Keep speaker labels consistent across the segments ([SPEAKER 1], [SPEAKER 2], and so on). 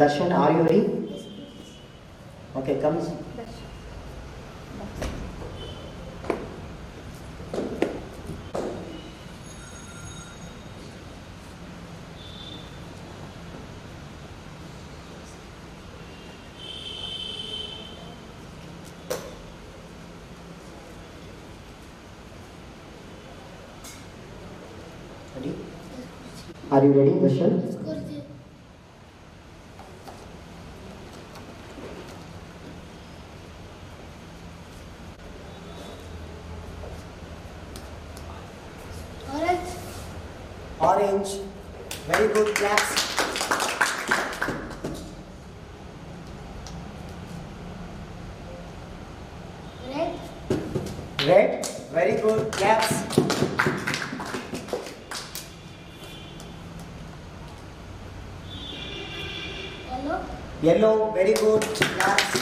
[SPEAKER 1] Darshan, are you ready? Okay, come. Ready? Are you ready, Darshan?
[SPEAKER 2] Orange,
[SPEAKER 1] Orange. Very good, claps.
[SPEAKER 2] red,
[SPEAKER 1] Red. Very good, claps.
[SPEAKER 2] yellow,
[SPEAKER 1] Yellow. Very good, claps.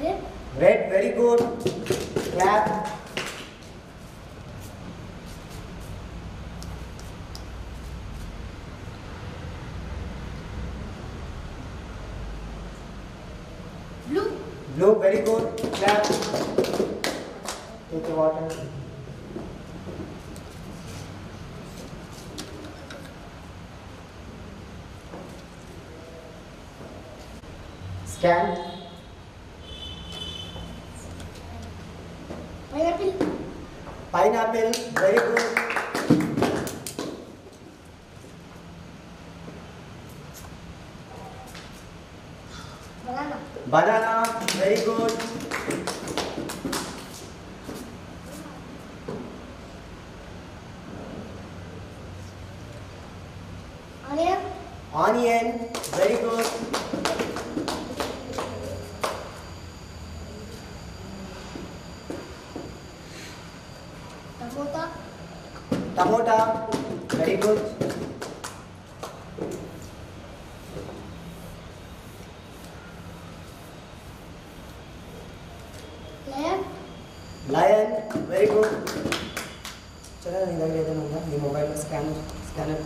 [SPEAKER 2] red,
[SPEAKER 1] Red. Very good. Clap.
[SPEAKER 2] blue,
[SPEAKER 1] Blue. Very good. Clap. Take your water. Scan.
[SPEAKER 2] Pineapple,
[SPEAKER 1] Pineapple. Very good.
[SPEAKER 2] banana,
[SPEAKER 1] Banana. Very good.
[SPEAKER 2] onion,
[SPEAKER 1] Onion. Very good. Dakota. Very good.
[SPEAKER 2] Lion.
[SPEAKER 1] Lion. Very good. चलो इधर इधर होगा ये mobile में scanner scanner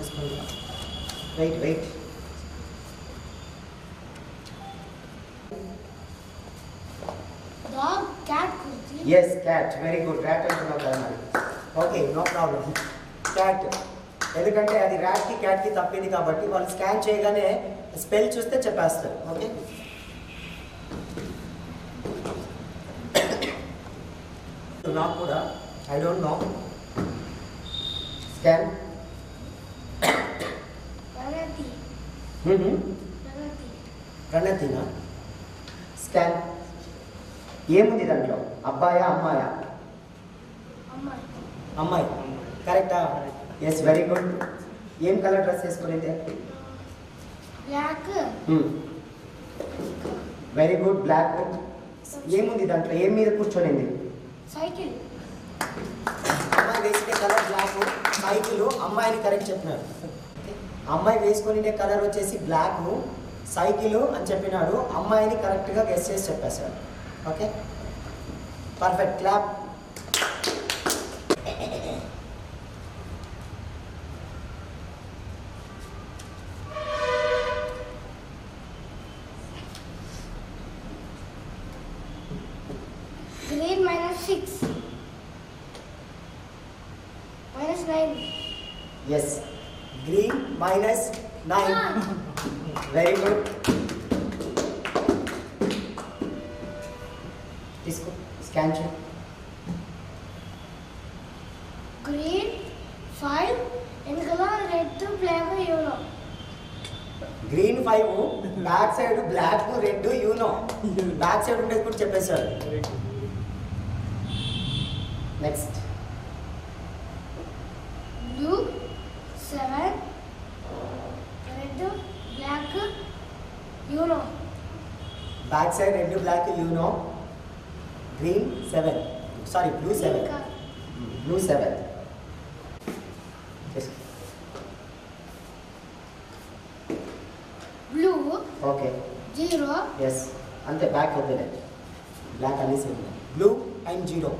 [SPEAKER 2] Dog, cat,
[SPEAKER 1] Yes, cat. Very good. Rat and dog. Okay, no problem. Cat ఎందుకంటే అది ర్యాట్కి క్యాట్కి తప్పింది కాబట్టి వాళ్ళు స్కాన్ చేయగానే స్పెల్ చూస్తే చెప్పేస్తారు. ఓకే నాకు కూడా ఐ డోంట్ నో స్కాన్ ప్రణతినా స్కాన్ ఏముంది దాంట్లో? అబ్బాయా అమ్మాయా?
[SPEAKER 2] అమ్మాయి,
[SPEAKER 1] అమ్మాయి. కరెక్టా? ఎస్ వెరీ గుడ్ ఏం కలర్ డ్రెస్ వేసుకునేది
[SPEAKER 2] black,
[SPEAKER 1] వెరీ గుడ్ బ్లాక్ ఏముంది దాంట్లో? ఏం మీద కూర్చొనింది?
[SPEAKER 2] cycle,
[SPEAKER 1] అమ్మాయి వేసుకునే కలర్ బ్లాక్ సైకిల్. అమ్మాయిని కరెక్ట్ చెప్పినాడు. అమ్మాయి వేసుకునే కలర్ వచ్చేసి బ్లాక్ సైకిల్ అని చెప్పినాడు. అమ్మాయిని కరెక్ట్గా గెస్ చేసి చెప్పేశాడు. Okay perfect clap
[SPEAKER 2] green minus six, minus nine,
[SPEAKER 1] yes green minus nine very good తీసుకో స్కాన్ చేయి
[SPEAKER 2] green, five, వెనకాల red black UNO
[SPEAKER 1] green five back side black red UNO back side ఉండేది కూడా చెప్పేశాడు next
[SPEAKER 2] blue seven red black UNO
[SPEAKER 1] back side red black UNO green seven sorry blue seven blue seven
[SPEAKER 2] blue
[SPEAKER 1] okay
[SPEAKER 2] zero
[SPEAKER 1] yes అంతే back వద్దులే black అనేసి blue and zero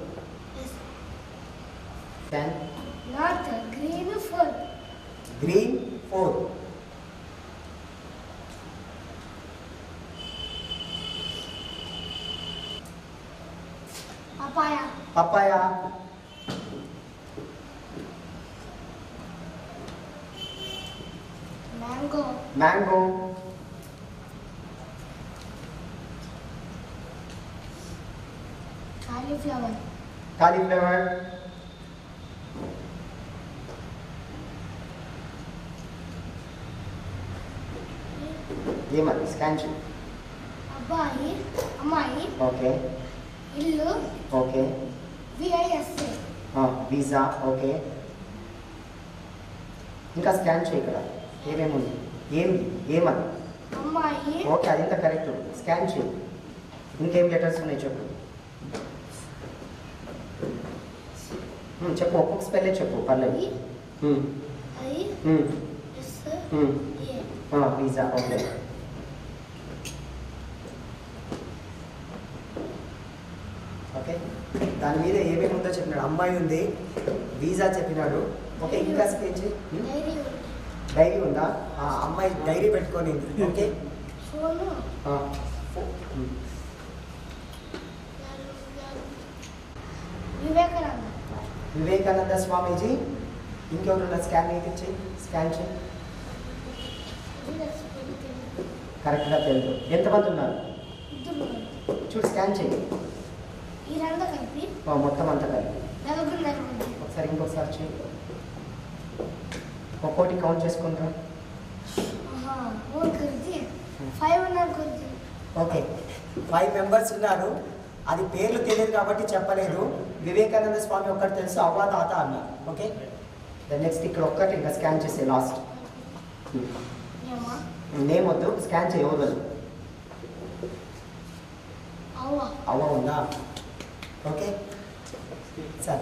[SPEAKER 1] Then?
[SPEAKER 2] Not the green
[SPEAKER 1] food. Green
[SPEAKER 2] food.
[SPEAKER 1] Papaya.
[SPEAKER 2] Papaya.
[SPEAKER 1] Mango.
[SPEAKER 2] Mango.
[SPEAKER 1] Cauliflower. Cauliflower. ఏమది scan చేయి
[SPEAKER 2] అబ్బాయి అమ్మాయి
[SPEAKER 1] okay.
[SPEAKER 2] ఇల్లు
[SPEAKER 1] okay.
[SPEAKER 2] VISA
[SPEAKER 1] visa okay. ఇంకా scan చేయి ఇక్కడ. ఏమేమి ఉంది? ఏం ఏమది
[SPEAKER 2] అమ్మాయి.
[SPEAKER 1] ఓకే అది ఇంత కరెక్ట్. స్కాన్ చేయి ఇంకేం లెటర్స్ ఉన్నాయి చెప్పు. చెప్పు ఒక్కొక్క స్పెల్లే చెప్పు పర్లేదు. Visa okay. ఓకే? దాని మీద ఏమేమి ఉందో చెప్పినాడు. అమ్మాయి ఉంది వీసా చెప్పినాడు. ఓకే ఇంకా స్పీచ్
[SPEAKER 2] డైరీ
[SPEAKER 1] ఉందా. ఆ, అమ్మాయి డైరీ పెట్టుకొని ఓకే.
[SPEAKER 2] వివేకానంద.
[SPEAKER 1] స్వామీజీ ఇంకెవరున్నా స్కాన్ చేయి స్కాన్ చేయి. కరెక్ట్గా తెలుసు. ఎంతమంది ఉన్నారు. చూడు స్కాన్ చేయి.
[SPEAKER 2] వీరంతా కలిపి
[SPEAKER 1] మొత్తం అంతా కలిపి. ఒకసారి ఇంకొకసారి చేయి. ఒక్కోటి కౌంట్
[SPEAKER 2] కలిసి
[SPEAKER 1] ఓకే. ఫైవ్ మెంబర్స్ ఉన్నారు. అది పేర్లు తెలియదు కాబట్టి చెప్పలేదు. వివేకానంద స్వామి ఒక్కటి తెలుసు అవ్వ తాత అన్నారు. ఓకే? దెన్ నెక్స్ట్ ఇక్కడ ఒక్కటి ఇంకా స్కాన్ చేసే లాస్ట్ నేమ్ వద్దు స్కాన్ చేయ వద్దు
[SPEAKER 2] అవ్వ.
[SPEAKER 1] అవ్వ ఉందా? OK. Sir.